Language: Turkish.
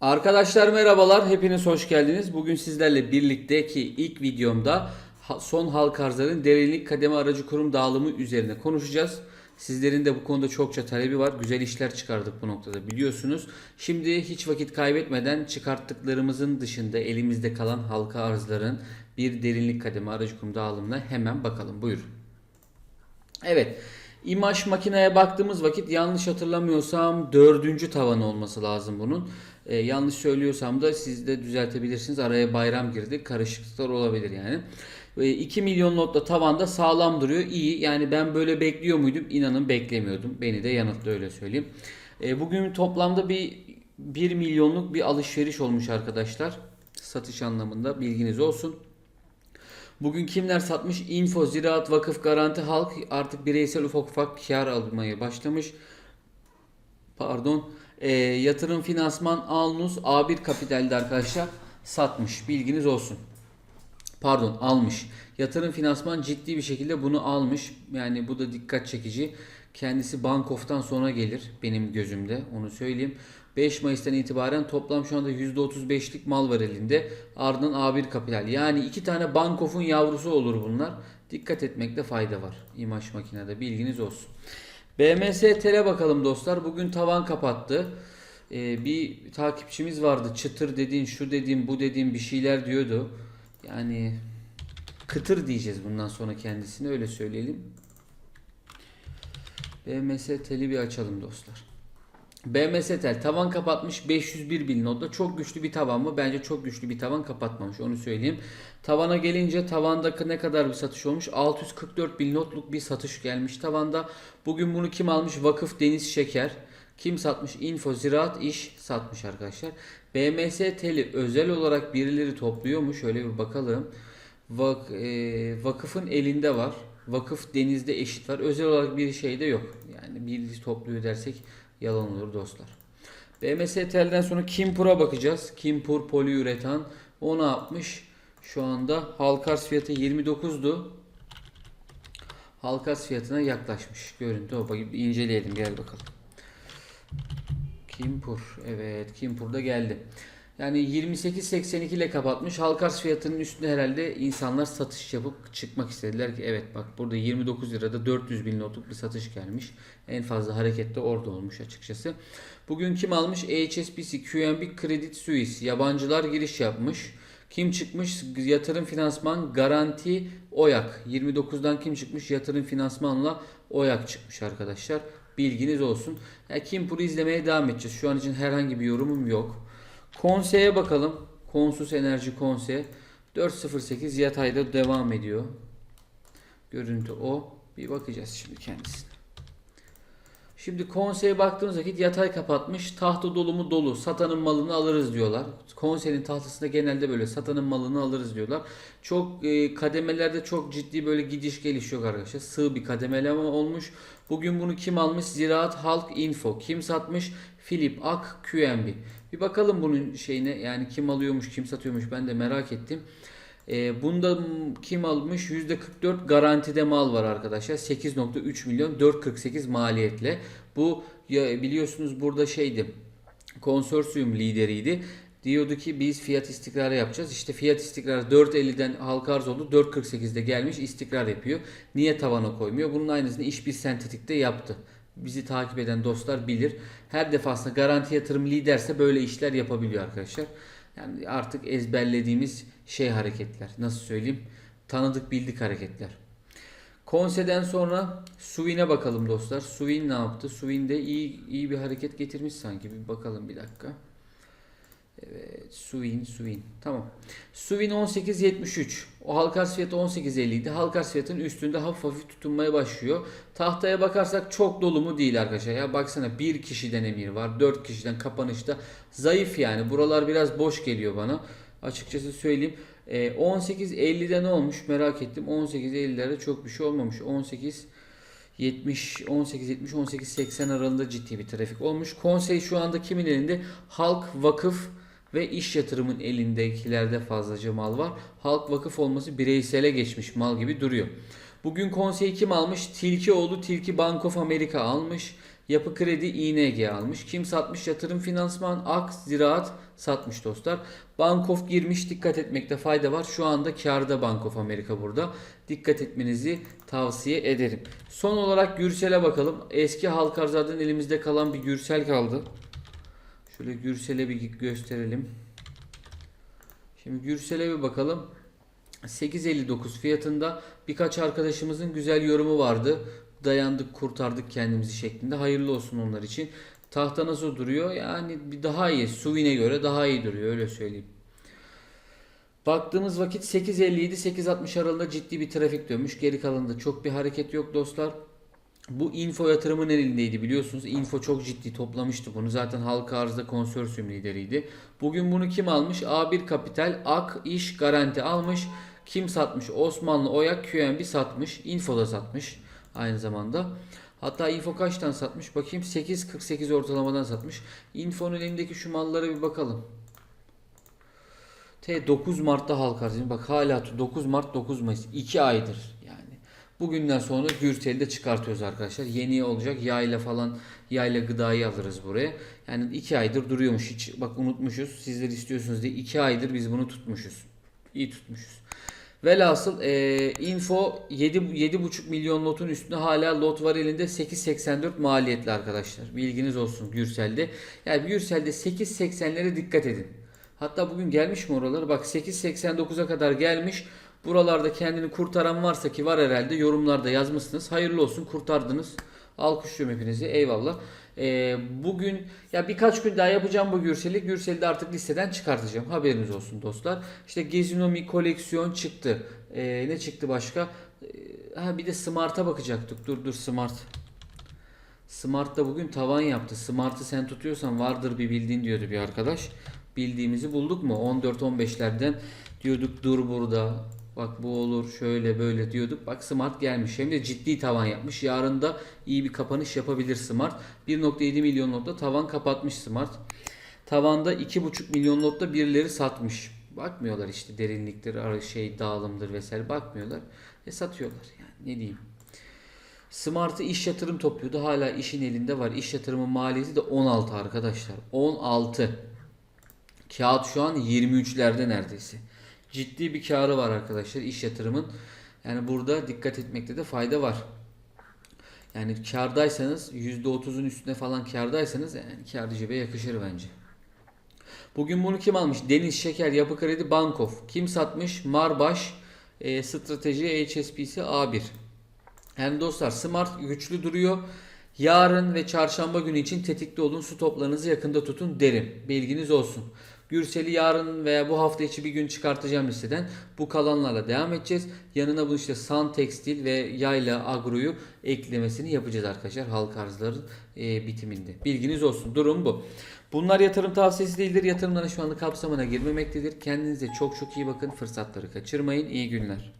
Arkadaşlar merhabalar, hepiniz hoş geldiniz. Bugün sizlerle birlikteki ilk videomda son halk arzların derinlik kademe aracı kurum dağılımı üzerine konuşacağız. Sizlerin de bu konuda çokça talebi var. Güzel işler çıkardık bu noktada biliyorsunuz. Şimdi hiç vakit kaybetmeden çıkarttıklarımızın dışında elimizde kalan halka arzların bir derinlik kademe aracı kurum dağılımına hemen bakalım. Buyurun. Evet. İmaj makineye baktığımız vakit yanlış hatırlamıyorsam dördüncü tavan olması lazım bunun. Ee, yanlış söylüyorsam da siz de düzeltebilirsiniz. Araya bayram girdi. Karışıklıklar olabilir yani. Ee, 2 milyon notla tavanda sağlam duruyor. İyi. Yani ben böyle bekliyor muydum? İnanın beklemiyordum. Beni de yanıtlı öyle söyleyeyim. Ee, bugün toplamda bir 1 milyonluk bir alışveriş olmuş arkadaşlar. Satış anlamında bilginiz olsun. Bugün kimler satmış? Info, Ziraat, Vakıf, Garanti, Halk artık bireysel ufak ufak kar almaya başlamış. Pardon. Ee, yatırım finansman Alnus A1 Kapital'de arkadaşlar satmış. Bilginiz olsun. Pardon almış. Yatırım finansman ciddi bir şekilde bunu almış. Yani bu da dikkat çekici. Kendisi Bankof'tan sonra gelir benim gözümde onu söyleyeyim. 5 Mayıs'tan itibaren toplam şu anda %35'lik mal var elinde. Ardından A1 Kapital. Yani iki tane Bankof'un yavrusu olur bunlar. Dikkat etmekte fayda var. İmaj makinede bilginiz olsun. BMS Tele bakalım dostlar. Bugün tavan kapattı. Ee, bir takipçimiz vardı. Çıtır dediğin, şu dediğin, bu dediğin bir şeyler diyordu. Yani kıtır diyeceğiz bundan sonra kendisine öyle söyleyelim. BMS Tel'i bir açalım dostlar. BMS Tel tavan kapatmış 501 bin notla. Çok güçlü bir tavan mı? Bence çok güçlü bir tavan kapatmamış onu söyleyeyim. Tavana gelince tavandaki ne kadar bir satış olmuş? 644 bin notluk bir satış gelmiş tavanda. Bugün bunu kim almış? Vakıf Deniz Şeker. Kim satmış? Info Ziraat İş satmış arkadaşlar. BMS Tel'i özel olarak birileri topluyor mu? Şöyle bir bakalım. Vak, e, vakıfın elinde var. Vakıf denizde eşit var. Özel olarak bir şey de yok. Yani biri topluyor dersek yalan olur dostlar. BMS Tel'den sonra Kimpur'a bakacağız. Kimpur poliüretan. O ne yapmış? Şu anda halkarz fiyatı 29'du. Halkarz fiyatına yaklaşmış. Görüntü o bakayım inceleyelim gel bakalım. Kimpur. Evet Kimpur da geldi. Yani 28.82 ile kapatmış. Halkarz fiyatının üstünde herhalde insanlar satış yapıp çıkmak istediler ki evet bak burada 29 lirada 400 bin notluk bir satış gelmiş. En fazla hareket de orada olmuş açıkçası. Bugün kim almış? HSBC, QNB, Credit Suisse. Yabancılar giriş yapmış. Kim çıkmış? Yatırım finansman garanti Oyak. 29'dan kim çıkmış? Yatırım finansmanla Oyak çıkmış arkadaşlar. Bilginiz olsun. Ya Kimpur'u izlemeye devam edeceğiz. Şu an için herhangi bir yorumum yok. Konseye bakalım. Konsus Enerji Konse 408 yatayda devam ediyor. Görüntü o. Bir bakacağız şimdi kendisine. Şimdi konseye baktığımız vakit yatay kapatmış. Tahta dolu mu dolu. Satanın malını alırız diyorlar. Konserin tahtasında genelde böyle satanın malını alırız diyorlar. Çok e, kademelerde çok ciddi böyle gidiş geliş yok arkadaşlar. Sığ bir kademeleme olmuş. Bugün bunu kim almış? Ziraat Halk Info. Kim satmış? Philip Ak QNB. Bir bakalım bunun şeyine yani kim alıyormuş kim satıyormuş ben de merak ettim. E, bunda kim almış? %44 garantide mal var arkadaşlar. 8.3 milyon 4.48 maliyetle. Bu ya biliyorsunuz burada şeydi. Konsorsiyum lideriydi. Diyordu ki biz fiyat istikrarı yapacağız. İşte fiyat istikrarı 4.50'den halka arz oldu. 4.48'de gelmiş istikrar yapıyor. Niye tavana koymuyor? Bunun aynısını iş bir sentetikte yaptı. Bizi takip eden dostlar bilir. Her defasında garanti yatırım liderse böyle işler yapabiliyor arkadaşlar. Yani artık ezberlediğimiz şey hareketler. Nasıl söyleyeyim? Tanıdık bildik hareketler. Konseden sonra Suvin'e bakalım dostlar. Suvin ne yaptı? Suvin de iyi iyi bir hareket getirmiş sanki. Bir bakalım bir dakika. Evet, Suvin, Suvin. Tamam. Suvin 18.73. O halkarz fiyatı 18.50 idi. Halkarz fiyatının üstünde hafif hafif tutunmaya başlıyor. Tahtaya bakarsak çok dolu mu değil arkadaşlar. Ya baksana bir kişiden emir var. 4 kişiden kapanışta. Zayıf yani. Buralar biraz boş geliyor bana. Açıkçası söyleyeyim. Ee, 18.50'de ne olmuş merak ettim. 18.50'lerde çok bir şey olmamış. 18 70, 18, 70, 18, 80 aralığında ciddi bir trafik olmuş. Konsey şu anda kimin elinde? Halk, vakıf ve iş yatırımın elindekilerde fazlaca mal var. Halk vakıf olması bireysele geçmiş mal gibi duruyor. Bugün konseyi kim almış? Tilkioğlu Tilki Bank of America almış. Yapı Kredi ING almış. Kim satmış? Yatırım Finansman, Ak, Ziraat satmış dostlar. Bank of girmiş. Dikkat etmekte fayda var. Şu anda karda Bank of America burada. Dikkat etmenizi tavsiye ederim. Son olarak Gürsel'e bakalım. Eski halk arzlardan elimizde kalan bir Gürsel kaldı. Şöyle Gürsel'e bir gösterelim. Şimdi Gürsel'e bir bakalım. 8.59 fiyatında birkaç arkadaşımızın güzel yorumu vardı. Dayandık kurtardık kendimizi şeklinde. Hayırlı olsun onlar için. Tahta nasıl duruyor? Yani bir daha iyi. Suvin'e göre daha iyi duruyor öyle söyleyeyim. Baktığımız vakit 8.57-8.60 aralığında ciddi bir trafik dönmüş. Geri kalanında çok bir hareket yok dostlar. Bu info yatırımın elindeydi biliyorsunuz. Info çok ciddi toplamıştı bunu. Zaten halka arzda konsorsiyum lideriydi. Bugün bunu kim almış? A1 Kapital, AK, İş, Garanti almış. Kim satmış? Osmanlı Oyak, QNB satmış. Info da satmış aynı zamanda. Hatta Info kaçtan satmış? Bakayım 8.48 ortalamadan satmış. Info'nun elindeki şu mallara bir bakalım. T 9 Mart'ta halk arzı. Bak hala 9 Mart 9 Mayıs 2 aydır. Bugünden sonra Gürtel'i de çıkartıyoruz arkadaşlar. Yeni olacak yayla falan yayla gıdayı alırız buraya. Yani 2 aydır duruyormuş hiç bak unutmuşuz. Sizler istiyorsunuz diye 2 aydır biz bunu tutmuşuz. İyi tutmuşuz. Velhasıl e, info 7 7,5 milyon lotun üstünde hala lot var elinde 8.84 maliyetli arkadaşlar. Bilginiz olsun Gürsel'de. Yani Gürsel'de 8.80'lere dikkat edin. Hatta bugün gelmiş mi oralara? Bak 8.89'a kadar gelmiş. Buralarda kendini kurtaran varsa ki var herhalde yorumlarda yazmışsınız. Hayırlı olsun kurtardınız. Alkışlıyorum hepinizi. Eyvallah. Ee, bugün ya birkaç gün daha yapacağım bu Gürsel'i. Gürsel'i de artık listeden çıkartacağım. Haberiniz olsun dostlar. İşte Gezinomi koleksiyon çıktı. Ee, ne çıktı başka? Ee, ha bir de Smart'a bakacaktık. Dur dur Smart. Smart da bugün tavan yaptı. Smart'ı sen tutuyorsan vardır bir bildiğin diyordu bir arkadaş. Bildiğimizi bulduk mu? 14-15'lerden diyorduk dur burada. Bak bu olur şöyle böyle diyorduk. Bak Smart gelmiş. Hem de ciddi tavan yapmış. Yarın da iyi bir kapanış yapabilir Smart. 1.7 milyon lotta tavan kapatmış Smart. Tavanda 2.5 milyon lotta birileri satmış. Bakmıyorlar işte derinliktir, şey dağılımdır vesaire bakmıyorlar. E satıyorlar yani ne diyeyim. Smart'ı iş yatırım topluyordu. Hala işin elinde var. İş yatırımın maliyeti de 16 arkadaşlar. 16. Kağıt şu an 23'lerde neredeyse. Ciddi bir karı var arkadaşlar iş yatırımın. Yani burada dikkat etmekte de fayda var. Yani kardaysanız %30'un üstüne falan kardaysanız yani kar cebe yakışır bence. Bugün bunu kim almış? Deniz Şeker Yapı Kredi Bankof. Kim satmış? Marbaş e, Strateji HSBC A1. Yani dostlar Smart güçlü duruyor. Yarın ve çarşamba günü için tetikte olun. Su toplarınızı yakında tutun derim. Bilginiz olsun. Gürsel'i yarın veya bu hafta içi bir gün çıkartacağım listeden. Bu kalanlarla devam edeceğiz. Yanına bu işte San Tekstil ve Yayla Agro'yu eklemesini yapacağız arkadaşlar. Halk arzların e, bitiminde. Bilginiz olsun. Durum bu. Bunlar yatırım tavsiyesi değildir. Yatırım danışmanlığı kapsamına girmemektedir. Kendinize çok çok iyi bakın. Fırsatları kaçırmayın. İyi günler.